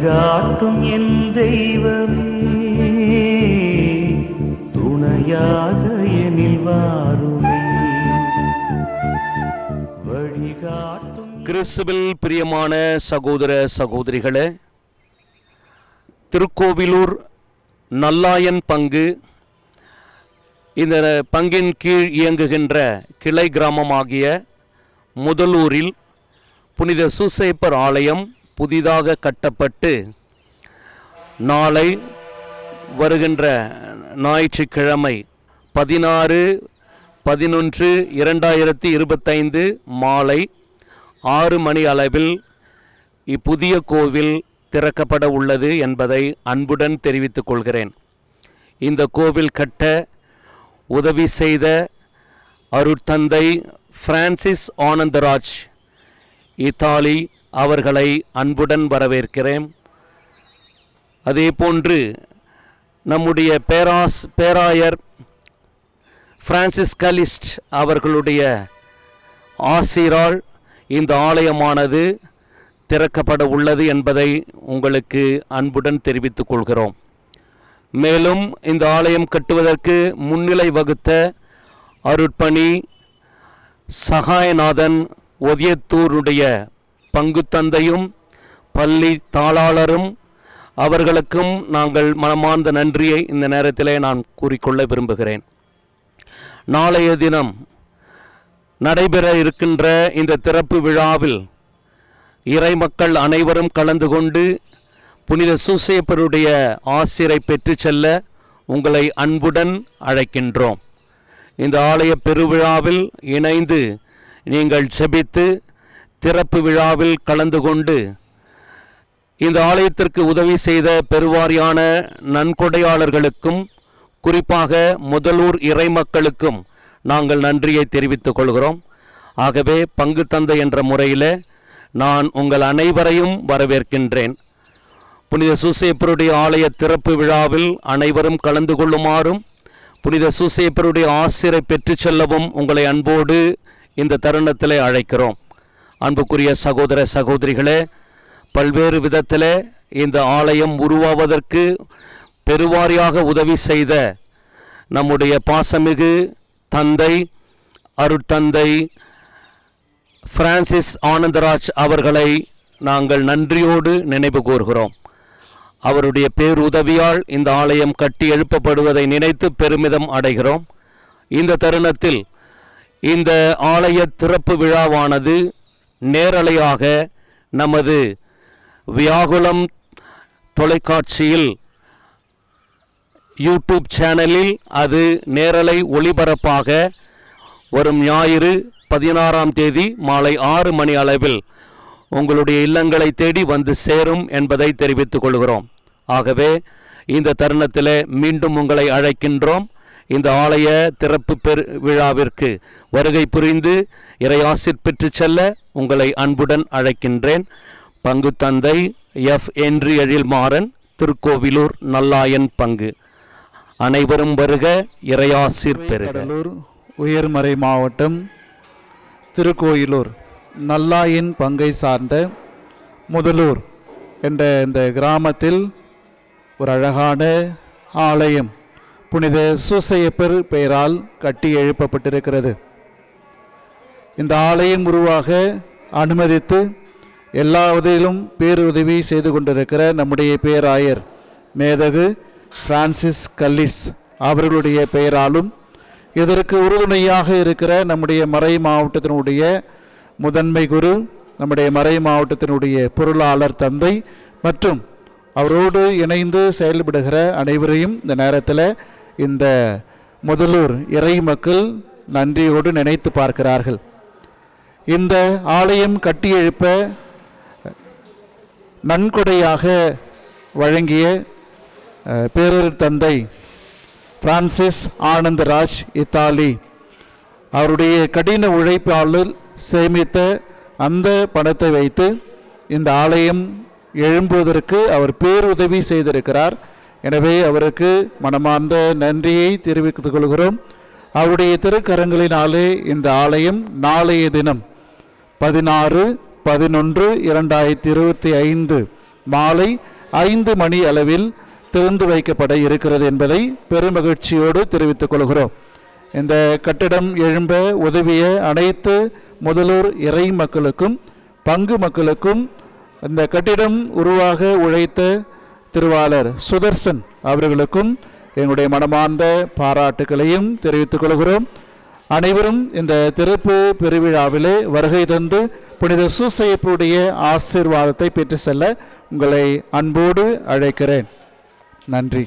வழிகாட்டும் என் தெய்வமே துணையாக எனில் வாருமே வழிகாட்டும் கிறிஸ்துவில் பிரியமான சகோதர சகோதரிகளே திருக்கோவிலூர் நல்லாயன் பங்கு இந்த பங்கின் கீழ் இயங்குகின்ற கிளை கிராமமாகிய முதலூரில் புனித சூசேப்பர் ஆலயம் புதிதாக கட்டப்பட்டு நாளை வருகின்ற ஞாயிற்றுக்கிழமை பதினாறு பதினொன்று இரண்டாயிரத்தி இருபத்தைந்து மாலை ஆறு மணி அளவில் இப்புதிய கோவில் திறக்கப்பட உள்ளது என்பதை அன்புடன் தெரிவித்துக் கொள்கிறேன். இந்த கோவில் கட்ட உதவி செய்த அருட்தந்தை பிரான்சிஸ் ஆனந்தராஜ் இத்தாலி அவர்களை அன்புடன் வரவேற்கிறேன். அதேபோன்று நம்முடைய பேராஸ் பேராயர் பிரான்சிஸ் கலிஸ்ட் அவர்களுடைய ஆசிரால் இந்த ஆலயமானது திறக்கப்பட உள்ளது என்பதை உங்களுக்கு அன்புடன் தெரிவித்துக் கொள்கிறோம். மேலும் இந்த ஆலயம் கட்டுவதற்கு முன்னிலை வகுத்த அருட்பணி சகாயநாதன் ஒதியத்தூருடைய பங்கு தந்தையும் பள்ளி தாளாளரும் அவர்களுக்கும் நாங்கள் மனமார்ந்த நன்றியை இந்த நேரத்திலே நான் கூறிக்கொள்ள விரும்புகிறேன். நாளைய தினம் நடைபெற இருக்கின்ற இந்த திறப்பு விழாவில் இறைமக்கள் அனைவரும் கலந்து கொண்டு புனித சூசேப்பருடைய ஆசிரை பெற்று செல்ல உங்களை அன்புடன் அழைக்கின்றோம். இந்த ஆலய பெருவிழாவில் இணைந்து நீங்கள் செபித்து திறப்பு விழாவில் கலந்து கொண்டு இந்த ஆலயத்திற்கு உதவி செய்த பெருவாரியான நன்கொடையாளர்களுக்கும் குறிப்பாக முதலூர் இறைமக்களுக்கும் நாங்கள் நன்றியை தெரிவித்துக் கொள்கிறோம். ஆகவே பங்கு தந்தை என்ற முறையில் நான் உங்கள் அனைவரையும் வரவேற்கின்றேன். புனித சூசேப்பருடைய ஆலய திறப்பு விழாவில் அனைவரும் கலந்து கொள்ளுமாறும் புனித சூசேப்பருடைய ஆசிரை பெற்று செல்லவும் உங்களை அன்போடு இந்த தருணத்தில் அழைக்கிறோம். அன்புக்குரிய சகோதர சகோதரிகளே பல்வேறு விதத்தில் இந்த ஆலயம் உருவாவதற்கு பெருவாரியாக உதவி செய்த நம்முடைய பாசமிகு தந்தை அருட்தந்தை பிரான்சிஸ் ஆனந்தராஜ் அவர்களை நாங்கள் நன்றியோடு நினைவு கூர்கிறோம். அவருடைய பேருதவியால் இந்த ஆலயம் கட்டி எழுப்பப்படுவதை நினைத்து பெருமிதம் அடைகிறோம். இந்த தருணத்தில் இந்த ஆலய திறப்பு விழாவானது நேரலையாக நமது வியாகுளம் தொலைக்காட்சியில் யூடியூப் சேனலில் அது நேரலை ஒளிபரப்பாக வரும் ஞாயிறு பதினாறாம் தேதி மாலை ஆறு மணி அளவில் உங்களுடைய இல்லங்களை தேடி வந்து சேரும் என்பதை தெரிவித்துக் கொள்கிறோம். ஆகவே இந்த தருணத்தில் மீண்டும் உங்களை அழைக்கின்றோம். இந்த ஆலய திறப்பு பெரு விழாவிற்கு வருகை புரிந்து இறையாசிர் பெற்று செல்ல உங்களை அன்புடன் அழைக்கின்றேன். பங்கு தந்தை எஃப். என்று. எழில்மாறன் திருக்கோவிலூர் நல்லாயன் பங்கு. அனைவரும் வருக இறையாசிர் பெறுக. உயர்மறை மாவட்டம் திருக்கோயிலூர் நல்லாயின் பங்கை சார்ந்த முதலூர் என்ற இந்த கிராமத்தில் ஒரு அழகான ஆலயம் புனித சூசையப்பர் பெயரால் கட்டி எழுப்பப்பட்டிருக்கிறது. இந்த ஆலயம் உருவாக அனுமதித்து எல்லா உதவியிலும் பேருதவி செய்து கொண்டிருக்கிற நம்முடைய பேராயர் மேதகு பிரான்சிஸ் கல்லிஸ் அவர்களுடைய பெயராலும் இதற்கு உறுதுணையாக இருக்கிற நம்முடைய மறை மாவட்டத்தினுடைய முதன்மை குரு நம்முடைய மறை மாவட்டத்தினுடைய பொருளாளர் தந்தை மற்றும் அவரோடு இணைந்து செயல்படுகிற அனைவரையும் இந்த நேரத்தில் இந்த முதலூர் இறை மக்கள் நன்றியோடு நினைத்து பார்க்கிறார்கள். இந்த ஆலயம் கட்டி எழுப்ப நன்கொடையாக வழங்கிய பேரர் பேரூர் தந்தை பிரான்சிஸ் ஆனந்தராஜ் இத்தாலி அவருடைய கடின உழைப்பாளர் சேமித்த அந்த பணத்தை வைத்து இந்த ஆலயம் எழும்புவதற்கு அவர் பேருதவி செய்திருக்கிறார். எனவே அவருக்கு மனமார்ந்த நன்றியை தெரிவித்துக் கொள்கிறோம். அவருடைய திருக்கரங்களினாலே இந்த ஆலயம் நாளைய தினம் பதினாறு பதினொன்று இரண்டாயிரத்தி இருபத்தி ஐந்து மாலை ஐந்து மணி அளவில் திறந்து வைக்கப்பட இருக்கிறது என்பதை பெருமகிழ்ச்சியோடு தெரிவித்துக் கொள்கிறோம். இந்த கட்டிடம் எழும்ப உதவிய அனைத்து முதலூர் இறை மக்களுக்கும் பங்கு மக்களுக்கும் இந்த கட்டிடம் உருவாக உழைத்த திருவாளர் சுதர்சன் அவர்களுக்கும் எங்களுடைய மனமார்ந்த பாராட்டுகளையும் தெரிவித்துக் கொள்கிறோம். அனைவரும் இந்த திறப்பு பெருவிழாவிலே வருகை தந்து புனித சூசையப்புடைய ஆசீர்வாதத்தை பெற்று செல்ல உங்களை அன்போடு அழைக்கிறேன். நன்றி.